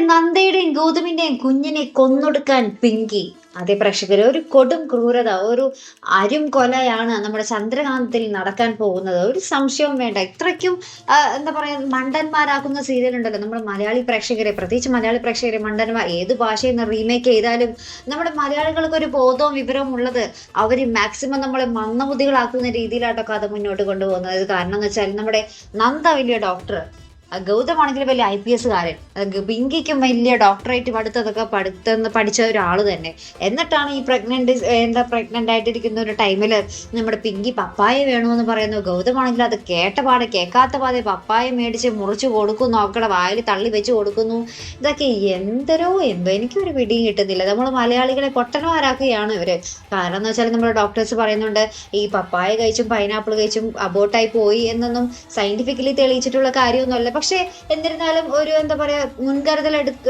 നന്ദയുടെയും ഗൗതമിന്റെയും കുഞ്ഞിനെ കൊന്നൊടുക്കാൻ പിങ്കി. അതെ പ്രേക്ഷകർ ഒരു കൊടും ക്രൂരത ഒരു അരും കൊലയാണ് നമ്മുടെ ചന്ദ്രകാന്തത്തിൽ നടക്കാൻ പോകുന്നത്. ഒരു സംശയവും വേണ്ട. ഇത്രയ്ക്കും എന്താ പറയുക മണ്ടന്മാരാക്കുന്ന സീരിയലുണ്ടല്ലോ നമ്മുടെ മലയാളി പ്രേക്ഷകരെ പ്രത്യേകിച്ച് മലയാളി പ്രേക്ഷകരെ മണ്ടന്മാർ ഏത് ഭാഷയിൽ നിന്ന് റീമേക്ക് ചെയ്താലും നമ്മുടെ മലയാളികൾക്ക് ഒരു ബോധവും വിവരവും ഉള്ളത് അവർ മാക്സിമം നമ്മളെ മന്ദബുദ്ധികളാക്കുന്ന രീതിയിലാട്ടോ കഥ മുന്നോട്ട് കൊണ്ടുപോകുന്നത്. കാരണം എന്ന് വെച്ചാൽ നമ്മുടെ നന്ദ വലിയ ഡോക്ടർ ഗൗതമാണെങ്കിൽ വലിയ ഐ പി എസ്സുകാരൻ. പിങ്കിക്കും വലിയ ഡോക്ടറേറ്റ് പഠിത്തതൊക്കെ പഠിത്തെന്ന് പഠിച്ച ഒരാൾ തന്നെ. എന്നിട്ടാണ് ഈ പ്രഗ്നന്റ് എന്താ പ്രഗ്നന്റ് ആയിട്ടിരിക്കുന്ന ഒരു ടൈമിൽ നമ്മുടെ പിങ്കി പപ്പായ വേണമെന്ന് പറയുന്നു. ഗൗതമാണെങ്കിൽ അത് കേട്ട പാടെ കേൾക്കാത്ത പാടെ പപ്പായ മേടിച്ച് മുറിച്ച് കൊടുക്കുന്നു. അവക്കടെ വായിൽ തള്ളി വെച്ച് കൊടുക്കുന്നു. ഇതൊക്കെ എന്തരോ എന്തോ എനിക്കൊരു പിടിയും കിട്ടുന്നില്ല. നമ്മൾ മലയാളികളെ പൊട്ടന്മാരാക്കുകയാണ് ഇവർ. കാരണം എന്ന് വെച്ചാൽ നമ്മുടെ ഡോക്ടേഴ്സ് പറയുന്നുണ്ട് ഈ പപ്പായ കഴിച്ചും പൈനാപ്പിൾ കഴിച്ചും അബോട്ടായി പോയി എന്നൊന്നും സയന്റിഫിക്കലി തെളിയിച്ചിട്ടുള്ള കാര്യമൊന്നുമല്ല. പക്ഷെ എന്നിരുന്നാലും ഒരു എന്താ പറയാ മുൻകരുതൽ എടുക്ക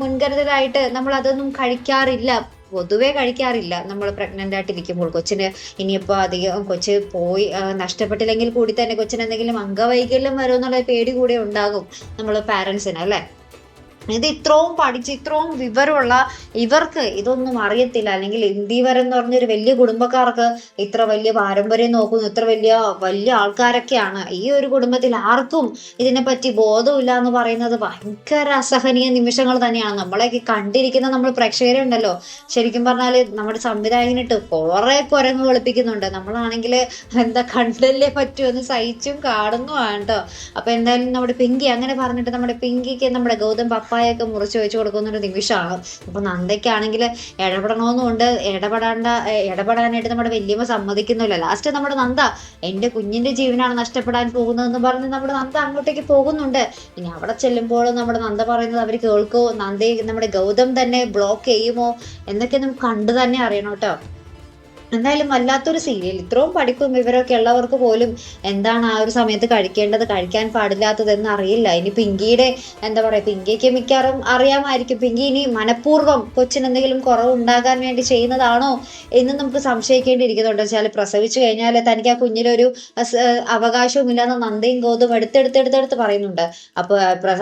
മുൻകരുതലായിട്ട് നമ്മൾ അതൊന്നും കഴിക്കാറില്ല. പൊതുവേ കഴിക്കാറില്ല. നമ്മൾ പ്രഗ്നന്റ് ആയിട്ടിരിക്കുമ്പോൾ കൊച്ചിന് ഇനിയിപ്പോൾ അധികം കൊച്ച് പോയി നഷ്ടപ്പെട്ടില്ലെങ്കിൽ കൂടി തന്നെ കൊച്ചിന് എന്തെങ്കിലും അംഗവൈകല്യം വരുമെന്നുള്ള പേടി കൂടെ ഉണ്ടാകും. നമ്മൾ പാരൻസിന് അല്ലേ? ഇത് ഇത്രയും പഠിച്ച് ഇത്രയും വിവരമുള്ള ഇവർക്ക് ഇതൊന്നും അറിയത്തില്ല. അല്ലെങ്കിൽ ഇന്ത്യവർ എന്ന് പറഞ്ഞൊരു വലിയ കുടുംബക്കാർക്ക് ഇത്ര വലിയ പാരമ്പര്യം നോക്കുന്നു ഇത്ര വലിയ വലിയ ആൾക്കാരൊക്കെയാണ്. ഈ ഒരു കുടുംബത്തിൽ ആർക്കും ഇതിനെപ്പറ്റി ബോധമില്ല എന്ന് പറയുന്നത് ഭയങ്കര അസഹനീയ നിമിഷങ്ങൾ തന്നെയാണ്. നമ്മളെയൊക്കെ കണ്ടിരിക്കുന്ന നമ്മൾ പ്രേക്ഷകരുണ്ടല്ലോ ശരിക്കും പറഞ്ഞാൽ നമ്മുടെ സംവിധായകനിട്ട് കുറെ കുരങ്ങ് വെളുപ്പിക്കുന്നുണ്ട്. നമ്മളാണെങ്കിൽ എന്താ കണ്ടല്ലേ പറ്റുമെന്ന് സഹിച്ചും കാണുന്നു കേട്ടോ. അപ്പൊ എന്തായാലും നമ്മുടെ പിങ്കി അങ്ങനെ പറഞ്ഞിട്ട് നമ്മുടെ പിങ്കിക്ക് നമ്മുടെ ഗൗതം പപ്പായൊക്കെ മുറിച്ച് വെച്ച് കൊടുക്കുന്നൊരു നിമിഷമാണ്. അപ്പൊ നന്ദയ്ക്കാണെങ്കിൽ ഇടപെടണമെന്നുണ്ട് ഇടപെടേണ്ട ഇടപെടാനായിട്ട് നമ്മുടെ വല്യമ്മ സമ്മതിക്കുന്നില്ല. ലാസ്റ്റ് നമ്മുടെ നന്ദ എന്റെ കുഞ്ഞിന്റെ ജീവനാണ് നഷ്ടപ്പെടാൻ പോകുന്നതെന്ന് പറഞ്ഞ് നമ്മുടെ നന്ദ അങ്ങോട്ടേക്ക് പോകുന്നുണ്ട്. ഇനി അവിടെ ചെല്ലുമ്പോൾ നമ്മുടെ നന്ദ പറയുന്നത് അവർ കേൾക്കുമോ നന്ദയെ നമ്മുടെ ഗൗതം തന്നെ ബ്ലോക്ക് ചെയ്യുമോ എന്നൊക്കെ നമുക്ക് കണ്ടു തന്നെ അറിയണം കേട്ടോ. എന്തായാലും വല്ലാത്തൊരു സീരിയൽ ഇത്രയും പഠിപ്പും വിവരമൊക്കെ ഉള്ളവർക്ക് പോലും എന്താണ് ആ ഒരു സമയത്ത് കഴിക്കേണ്ടത് കഴിക്കാൻ പാടില്ലാത്തതെന്ന് അറിയില്ല. ഇനി പിങ്കിയുടെ എന്താ പറയുക പിങ്കിക്ക് മിക്കവാറും അറിയാമായിരിക്കും. പിങ്കി ഇനി മനഃപൂർവം കൊച്ചിന് എന്തെങ്കിലും കുറവ് ഉണ്ടാകാൻ വേണ്ടി ചെയ്യുന്നതാണോ എന്ന് നമുക്ക് സംശയിക്കേണ്ടിയിരിക്കുന്നുണ്ട്. വെച്ചാൽ പ്രസവിച്ചു കഴിഞ്ഞാൽ തനിക്ക് ആ കുഞ്ഞിലൊരു അവകാശവും ഇല്ലാന്ന് നന്ദയും ഗോതും എടുത്തെടുത്തെടുത്തെടുത്ത് പറയുന്നുണ്ട്. അപ്പോൾ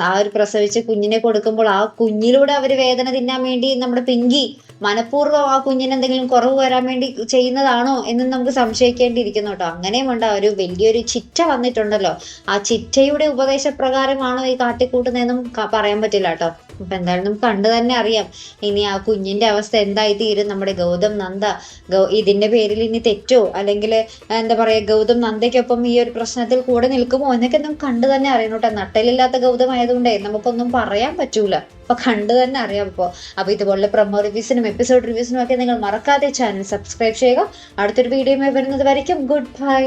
ആ ഒരു പ്രസവിച്ച് കുഞ്ഞിനെ കൊടുക്കുമ്പോൾ ആ കുഞ്ഞിലൂടെ അവർ വേദന തിന്നാൻ വേണ്ടി നമ്മുടെ പിങ്കി മനഃപൂർവം ആ കുഞ്ഞിന് എന്തെങ്കിലും കുറവ് വരാൻ വേണ്ടി ചെയ്യുന്നതാണോ എന്ന് നമുക്ക് സംശയിക്കേണ്ടിയിരിക്കുന്നു കേട്ടോ. അങ്ങനെയും ഉണ്ട്. ഒരു വലിയൊരു ചിറ്റ വന്നിട്ടുണ്ടല്ലോ. ആ ചിറ്റയുടെ ഉപദേശപ്രകാരമാണോ ഈ കാട്ടിക്കൂട്ടുന്നതെന്നും പറയാൻ പറ്റില്ല കേട്ടോ. അപ്പൊ എന്തായാലും നമുക്ക് കണ്ടു തന്നെ അറിയാം. ഇനി ആ കുഞ്ഞിന്റെ അവസ്ഥ എന്തായി തീരും നമ്മുടെ ഗൗതം നന്ദ. ഗൗ ഇതിന്റെ പേരിൽ ഇനി തെറ്റോ? അല്ലെങ്കിൽ എന്താ പറയുക ഗൗതം നന്ദയ്ക്കൊപ്പം ഈ ഒരു പ്രശ്നത്തിൽ കൂടെ നിൽക്കുമോ? എന്നൊക്കെ നമുക്ക് കണ്ടു തന്നെ അറിയണം കേട്ടോ. നട്ടലില്ലാത്ത ഗൗതം ആയതുകൊണ്ടേ നമുക്കൊന്നും പറയാൻ പറ്റൂല. അപ്പോൾ കണ്ടു തന്നെ അറിയാം ഇപ്പോൾ അപ്പൊ ഇതുപോലെ പ്രൊമോ റിവ്യൂസിനും എപ്പിസോഡ് റിവ്യൂസിനും ഒക്കെ നിങ്ങൾ മറക്കാതെ ചാനൽ സബ്സ്ക്രൈബ് ചെയ്യുക. അടുത്തൊരു വീഡിയോയുമായി വരുന്നത് വരയ്ക്കും. Good bye